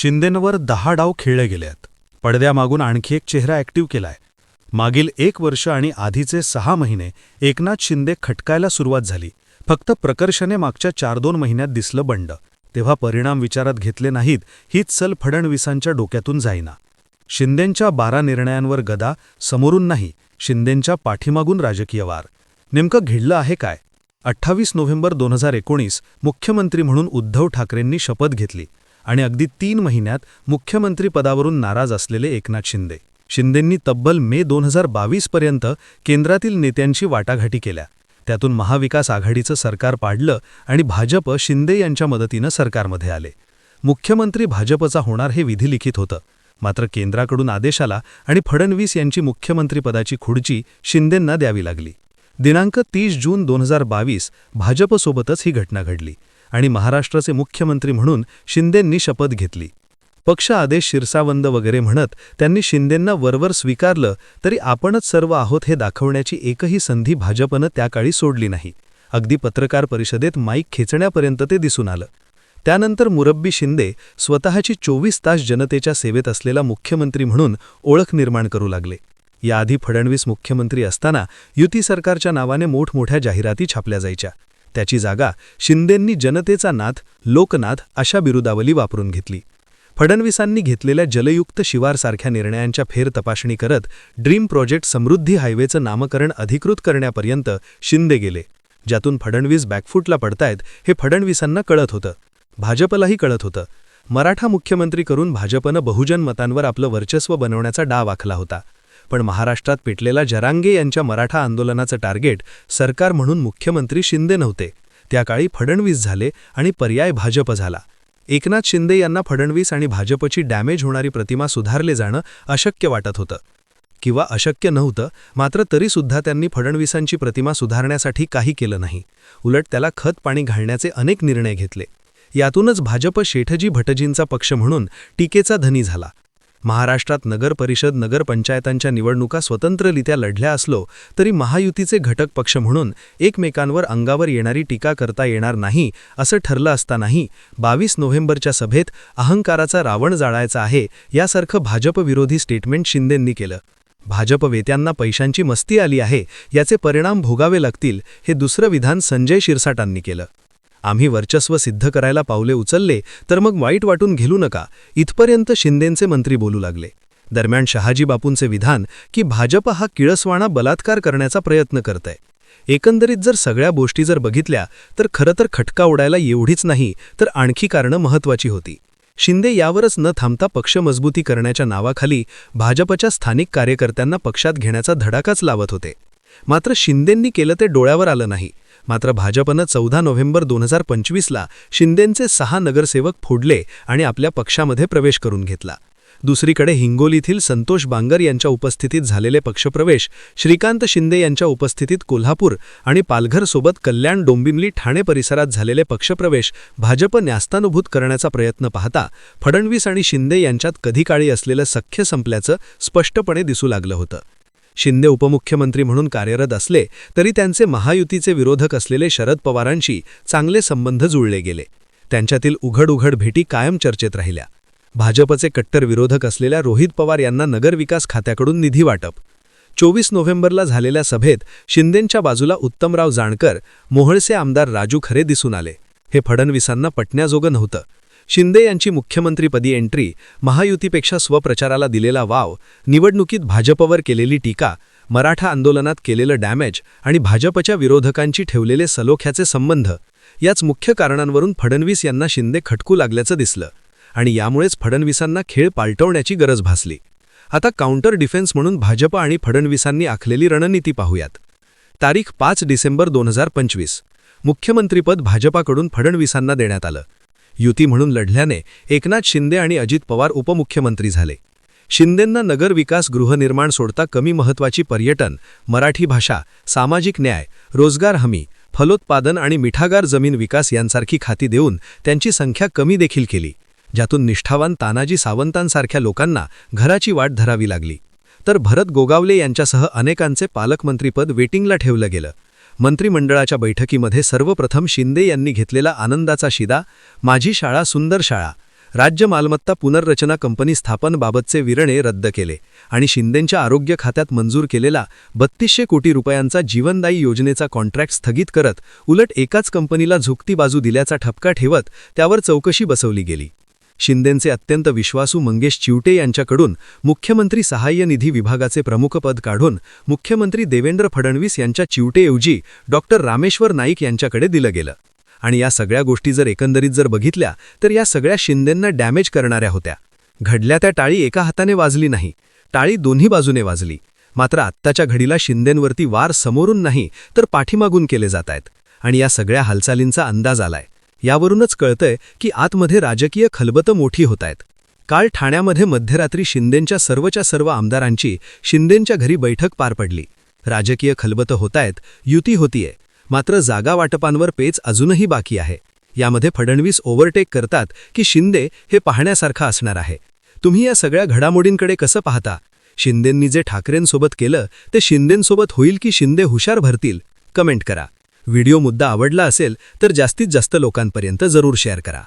शिंदेंवर दहा डाव खेळले गेले आहेत पडद्यामागून आणखी एक चेहरा ॲक्टिव्ह केलाय. मागील एक वर्ष आणि आधीचे सहा महिने एकनाथ शिंदे खटकायला सुरुवात झाली. फक्त प्रकर्षाने मागच्या चार दोन महिन्यात दिसलं बंड. तेव्हा परिणाम विचारात घेतले नाहीत हीच सल फडणवीसांच्या डोक्यातून जाईना. शिंदेंच्या बारा निर्णयांवर गदा समोरून नाही शिंदेंच्या पाठीमागून राजकीय वार. नेमकं घडलं आहे काय? अठ्ठावीस नोव्हेंबर दोन हजार एकोणीस मुख्यमंत्री म्हणून उद्धव ठाकरेंनी शपथ घेतली. आणि अगदी तीन महिन्यात मुख्यमंत्रीपदावरून नाराज असलेले एकनाथ शिंदे. शिंदेंनी तब्बल मे दोन हजार बावीसपर्यंत केंद्रातील नेत्यांची वाटाघाटी केल्या. त्यातून महाविकास आघाडीचं सरकार पाडलं आणि भाजप शिंदे यांच्या मदतीनं सरकारमध्ये आले. मुख्यमंत्री भाजपचा होणार हे विधिलिखित होतं. मात्र केंद्राकडून आदेश आला आणि फडणवीस यांची मुख्यमंत्रीपदाची खुर्ची शिंदेंना द्यावी लागली. दिनांक तीस जून दोन हजार बावीस भाजपसोबतच ही घटना घडली. आणि महाराष्ट्राचे मुख्यमंत्री म्हणून शिंदेंनी शपथ घेतली. पक्ष आदेश शिरसावंद वगैरे म्हणत त्यांनी शिंदेंना वरवर स्वीकारलं तरी आपणच सर्व आहोत हे दाखवण्याची एकही संधी भाजपनं त्याकाळी सोडली नाही. अगदी पत्रकार परिषदेत माईक खेचण्यापर्यंत ते दिसून आलं. त्यानंतर मुरब्बी शिंदे स्वतःची चोवीस तास जनतेच्या सेवेत असलेला मुख्यमंत्री म्हणून ओळख निर्माण करू लागले. याआधी फडणवीस मुख्यमंत्री असताना युती सरकारच्या नावाने मोठमोठ्या जाहिराती छापल्या जायच्या. त्याची जागा शिंदेंनी जनतेचा नाथ लोकनाथ अशा बिरुदावली वापरून घेतली. फडणवीसांनी घेतलेल्या जलयुक्त शिवारसारख्या निर्णयांच्या फेर तपासणी करत ड्रीम प्रोजेक्ट समृद्धी हायवेचं नामकरण अधिकृत करण्यापर्यंत शिंदे गेले. ज्यातून फडणवीस बॅकफूटला पडतायत हे फडणवीसांना कळत होतं. भाजपलाही कळत होतं. मराठा मुख्यमंत्री करून भाजपनं बहुजन मतांवर आपलं वर्चस्व बनवण्याचा डाव आखला होता. पण महाराष्ट्रात पेटलेला जरांगे यांच्या मराठा आंदोलनाचं टार्गेट सरकार म्हणून मुख्यमंत्री शिंदे नव्हते. त्याकाळी फडणवीस झाले आणि पर्याय भाजप झाला. एकनाथ शिंदे यांना फडणवीस आणि भाजपची डॅमेज होणारी प्रतिमा सुधारले जाणं अशक्य वाटत होतं. किंवा अशक्य नव्हतं मात्र तरीसुद्धा त्यांनी फडणवीसांची प्रतिमा सुधारण्यासाठी काही केलं नाही. उलट त्याला खत पाणी घालण्याचे अनेक निर्णय घेतले. यातूनच भाजप शेठजी भटजींचा पक्ष म्हणून टीकेचा धनी झाला. महाराष्ट्रात नगर परिषद नगरपंचायतांच्या निवडणुका स्वतंत्ररित्या लढल्या असलो तरी महायुतीचे घटक पक्ष म्हणून एकमेकांवर अंगावर येणारी टीका करता येणार नाही असं ठरलं असतानाही बावीस नोव्हेंबरच्या सभेत अहंकाराचा रावण जाळायचा आहे यासारखं भाजपविरोधी स्टेटमेंट शिंदेंनी केलं. भाजपवेत्यांना पैशांची मस्ती आली आहे याचे परिणाम भोगावे लागतील हे दुसरं विधान संजय शिरसाटांनी केलं. आम्ही वर्चस्व सिद्ध करायला पावले उचलले तर मग वाईट वाटून घेलू नका. इथपर्यंत शिंदेंचे मंत्री बोलू लागले. दरम्यान शहाजी बापूंचे विधान की भाजप हा किळसवाणा बलात्कार करण्याचा प्रयत्न करतय. एकंदरीत जर सगळ्या गोष्टी जर बघितल्या तर खरं तर खटका उडायला एवढीच नाही तर आणखी कारणं महत्वाची होती. शिंदे यावरच न थांबता पक्ष मजबूती करण्याच्या नावाखाली भाजपच्या स्थानिक कार्यकर्त्यांना पक्षात घेण्याचा धडाकाच लावत होते. मात्र शिंदेंनी केलं ते डोळ्यावर आलं नाही. मात्र भाजपनं चौदा नोव्हेंबर दोन हजार पंचवीसला शिंदेंचे सहा नगरसेवक फोडले आणि आपल्या पक्षामध्ये प्रवेश करून घेतला. दुसरीकडे हिंगोलीतील संतोष बांगर यांच्या उपस्थितीत झालेले पक्षप्रवेश श्रीकांत शिंदे यांच्या उपस्थितीत कोल्हापूर आणि पालघरसोबत कल्याण डोंबिवली ठाणे परिसरात झालेले पक्षप्रवेश भाजप न्यास्तानुभूत करण्याचा प्रयत्न पाहता फडणवीस आणि शिंदे यांच्यात कधी काळी असलेलं सख्य संपल्याचं स्पष्टपणे दिसू लागलं होतं. शिंदे उपमुख्यमंत्री म्हणून कार्यरत असले तरी त्यांचे महायुतीचे विरोधक असलेले शरद पवारांशी चांगले संबंध जुळले गेले. त्यांच्यातील उघड उघड भेटी कायम चर्चेत राहिल्या. भाजपचे कट्टर विरोधक असलेल्या रोहित पवार यांना नगरविकास खात्याकडून निधी वाटप. चोवीस नोव्हेंबरला झालेल्या सभेत शिंदेंच्या बाजूला उत्तमराव जाणकर मोहळसे आमदार राजू खरे दिसून आले. हे फडणवीसांना पटण्याजोगं नव्हतं. शिंदे यांची मुख्यमंत्रीपदी एंट्री महायुतीपेक्षा स्वप्रचाराला दिलेला वाव निवडणुकीत भाजपवर केलेली टीका मराठा आंदोलनात केलेलं डॅमेज आणि भाजपच्या विरोधकांची ठेवलेले सलोख्याचे संबंध याच मुख्य कारणांवरून फडणवीस यांना शिंदे खटकू लागल्याचं दिसलं आणि यामुळेच फडणवीसांना खेळ पालटवण्याची गरज भासली. आता काउंटर डिफेन्स म्हणून भाजप आणि फडणवीसांनी आखलेली रणनीती पाहूयात. तारीख पाच डिसेंबर दोन हजार पंचवीस. मुख्यमंत्रीपद भाजपाकडून फडणवीसांना देण्यात आलं. युती म्हणून लढल्याने एकनाथ शिंदे आणि अजित पवार उपमुख्यमंत्री झाले. शिंदेंना नगरविकास गृहनिर्माण सोडता कमी महत्वाची पर्यटन मराठी भाषा सामाजिक न्याय रोजगार हमी फलोत्पादन आणि मिठागार जमीन विकास यांसारखी खाती देऊन त्यांची संख्या कमी देखील केली ज्यातून निष्ठावान तानाजी सावंतांसारख्या लोकांना घराची वाट धरावी लागली. तर भरत गोगावले यांच्यासह अनेकांचे पालकमंत्रीपद वेटिंगला ठेवलं गेलं. मंत्रिमंडळाच्या बैठकीमध्ये सर्वप्रथम शिंदे यांनी घेतलेला आनंदाचा शिदा माझी शाळा सुंदर शाळा. राज्य मालमत्ता पुनर्रचना कंपनी स्थापनबाबतचे विरणे रद्द केले आणि शिंदेंच्या आरोग्य खात्यात मंजूर केलेला बत्तीसशे कोटी रुपयांचा जीवनदायी योजनेचा कॉन्ट्रॅक्ट स्थगित करत उलट एकाच कंपनीला झुकती बाजू दिल्याचा ठपका ठेवत त्यावर चौकशी बसवली गेली. शिंदेंचे अत्यंत विश्वासू मंगेश चिवटे यांच्याकडून मुख्यमंत्री सहाय्य निधी विभागाचे प्रमुखपद काढून मुख्यमंत्री देवेंद्र फडणवीस यांच्या चिवटेऐवजी डॉक्टर रामेश्वर नाईक यांच्याकडे दिलं गेलं. आणि या सगळ्या गोष्टी जर एकंदरीत जर बघितल्या तर या सगळ्या शिंदेंना डॅमेज करणाऱ्या होत्या. घडल्या त्या टाळी एका हाताने वाजली नाही टाळी दोन्ही बाजूने वाजली. मात्र आत्ताच्या घडीला शिंदेंवरती वार समोरून नाही तर पाठीमागून केले जात आहेत. आणि या सगळ्या हालचालींचा अंदाज आलाय. यावरूनच कळतंय की आतमध्ये राजकीय खलबतं मोठी होत आहेत काल ठाण्यामध्ये मध्यरात्री शिंदेंच्या सर्वच्या सर्व आमदारांची शिंदेंच्या घरी बैठक पार पडली. राजकीय खलबतं होतायत युती होतीये. मात्र जागा वाटपांवर पेच अजूनही बाकी आहे. यामध्ये फडणवीस ओव्हरटेक करतात की शिंदे हे पाहण्यासारखं असणार आहे. तुम्ही या सगळ्या घडामोडींकडे कसं पाहता? शिंदेंनी जे ठाकरेंसोबत केलं ते शिंदेंसोबत होईल की शिंदे हुशार भरतील? कमेंट करा. व्हिडिओ मुद्दा आवडला असेल तर जास्तीत जास्त लोकांपर्यंत जरूर शेअर करा.